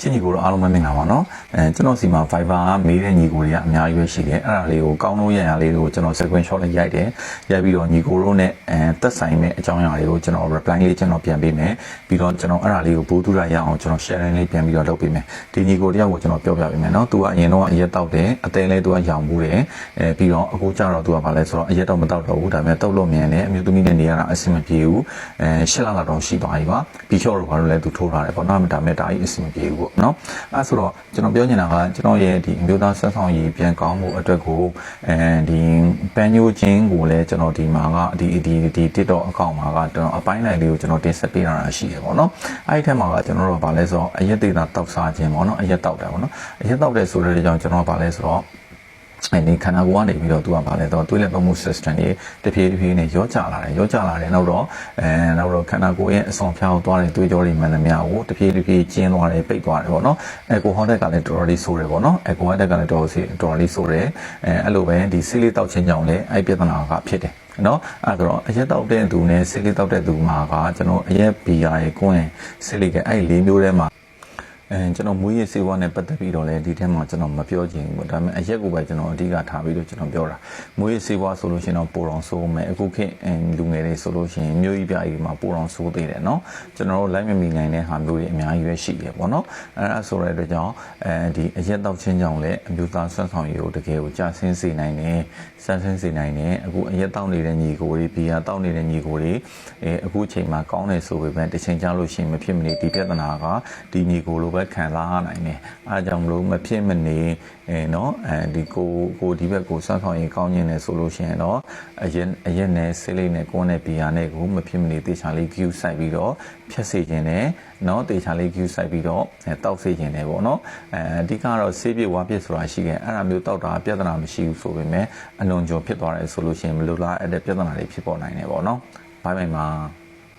ချစ်ညီကိုတော့အားလုံးမမင်္ဂလာပါနော်အဲကျွန်တော်စီမှာ Viber ကမေးတဲ့ညီကိုတွေကအများကြီးပဲရှိတယ်အဲ့ဒါလေးကိုကောင်းလို့ရရလေးကိုကျွန်တော် screenshot နဲ့ရိုက်တယ်ရိုက်ပြီးတော့ညီကိုတို့နဲ့အဲသက်ဆိုင်မဲ့အကြောင်းအရာတွေကိုကျွန်တော် reply လေးကျွန်တော်ပြန်ပေးမယ်ပြီးတော့ကျွန်တော်အဲ့ဒါလေးကိုဘိုးသူရရအောင်ကျွန်တော် sharing လေးပြန်ပြီးတော့လုပ်ပေးမယ်ဒီညီကိုတယောက်ကိုကျွန်တော်ပြောပြပေးမယ်နော်သူကအရင်တော့အရက်တောက်တယ်အသေးလေးသူကရောင်မှုတယ်အဲပြီးတော့အခုကျတော့သူကဘာလဲဆိုတော့အရက်တော့မတောက်တော့ဘူးဒါပေမဲ့တောက်လို့မြန်တယ်အမျိုးသမီးနဲ့နေရတာအဆင်မပြေဘူးအဲ၈လလောက်တော့ရှိသွားပြီပါပြီးချော့တော့ဘာလို့လဲသူထိုးထားတယ်ပေါ့နော်ဒါပေမဲ့ဒါကြီးအဆင်မပြေဘူးပေါ့နော်အဲဆိုတော့ကျွန်တော်ပြောချင်တာကကျွန်တော်ရဲ့ဒီအမျိုးသားဆက်ဆောင်ရည်ပြန်ကောင်းမှုအတွက်ကိုအဲဒီပန်းညိုချင်းကိုလည်းကျွန်တော်ဒီမှာကဒီဒီဒီ TikTok အကောင့်မှာကကျွန်တော်အပိုင်းလိုက်လေးကိုကျွန်တော်တင်ဆက်ပေးတာရှိတယ်ပေါ့နော်အဲ့ဒီထက်မှာကကျွန်တော်တို့ကဘာလဲဆိုတော့အရက်ဒေတာတောက်စားခြင်းပေါ့နော်အရက်တောက်တယ်ပေါ့နော်အရက်တောက်တယ်ဆိုတဲ့ကြောင့်ကျွန်တော်ကဘာလဲဆိုတော့ အဲဒီခန္ဓာကိုယ်ကနေပြီးတော့သူကဗာလဲတော့သွေးလက်ပတ်မှု system တွေတဖြည်းဖြည်းနဲ့ရောကြလာတယ်ရောကြလာတယ်နောက်တော့အဲနောက်တော့ခန္ဓာကိုယ်ရဲ့အဆောင်ဖျားကိုသွားတဲ့သွေးကြောတွေမှန်သမျှကိုတဖြည်းဖြည်းကျင်းသွားတယ်ပိတ်သွားတယ်ပေါ့နော်အဲကိုဟောတက်ကလည်းတော်တော်လေးဆိုးတယ်ပေါ့နော်အဲကိုဟောတက်ကလည်းတော်တော်စီတော်တော်လေးဆိုးတယ်အဲအဲ့လိုပဲဒီဆေးလေးတောက်ချင်းကြောင့်လည်းအဲ့ပြဿနာကဖြစ်တယ်နော်အဲ့တော့အရက်တောက်တဲ့သူနဲ့ဆေးလေးတောက်တဲ့သူမှာကကျွန်တော်အရက်ဘီယာရဲ့ကိုယ်ဆေးလေးကအဲ့လေးမျိုးထဲမှာ အဲကျွန်တော်မွေးရစေဝါနဲ့ပတ်သက်ပြီးတော့လည်းဒီထဲမှာကျွန်တော်မပြောချင်ဘူးပေါ့ဒါပေမဲ့အရက်ကိုပဲကျွန်တော်အဓိကထားပြီးတော့ကျွန်တော်ပြောတာမွေးရစေဝါဆိုလို့ရှိရင်တော့ပိုတော်ဆိုးမယ်အခုခေတ်အဲလူငယ်တွေဆိုလို့ရှိရင်မျိုးကြီးပြကြီးမှာပိုတော်ဆိုးသေးတယ်เนาะကျွန်တော်တို့လိုက်မမီနိုင်တဲ့ဟာမျိုးတွေအများကြီးပဲရှိတယ်ပေါ့เนาะအဲအဲဆိုတဲ့အတွက်ကြောင့်အဲဒီအရက်တောက်ချင်းကြောင့်လည်းအမျိုးသားဆွမ်းဆောင်ရည်ကိုတကယ်ကိုကြာဆင်းစေနိုင်တယ်ဆန်းဆင်းစေနိုင်တယ်အခုအရက်တောက်နေတဲ့ညီကိုတွေဘီယာတောက်နေတဲ့ညီကိုတွေအဲအခုအချိန်မှာကောင်းတယ်ဆိုပေမဲ့တစ်ချိန်ကြာလို့ရှိရင်မဖြစ်မနေဒီပြဿနာကဒီညီကိုလိုပဲ ဲပဲခံစားနိုင်တယ်အဲအကြောင်းမလို့မဖြစ်မနေအဲနော်အဲဒီကိုကိုဒီဘက်ကိုစောင့်ဆောင်ရင်ကောင်းခြင်းနဲ့ဆိုလို့ရှိရင်တော့အရင်အရင်နဲ့ဆေးလိမ့်နဲ့ကိုယ်နဲ့ဘီယာနဲ့ကိုမဖြစ်မနေတေချာလေး view ဆိုင်ပြီးတော့ဖြတ်စေခြင်းနဲ့နော်တေချာလေး view ဆိုင်ပြီးတော့တောက်စေခြင်းနဲ့ပေါ့နော်အဲအဓိကတော့ဆေးပြဝါပြဆိုတာရှိခဲ့အဲ့ဒါမျိုးတောက်တာပြဿနာမရှိဘူးဆိုပေမဲ့အလွန်ကျော်ဖြစ်သွားတယ်ဆိုလို့ရှိရင်မလိုလားအဲ့တဲ့ပြဿနာတွေဖြစ်ပေါ်နိုင်တယ်ပေါ့နော်ဘိုင်ဘိုင်ပါ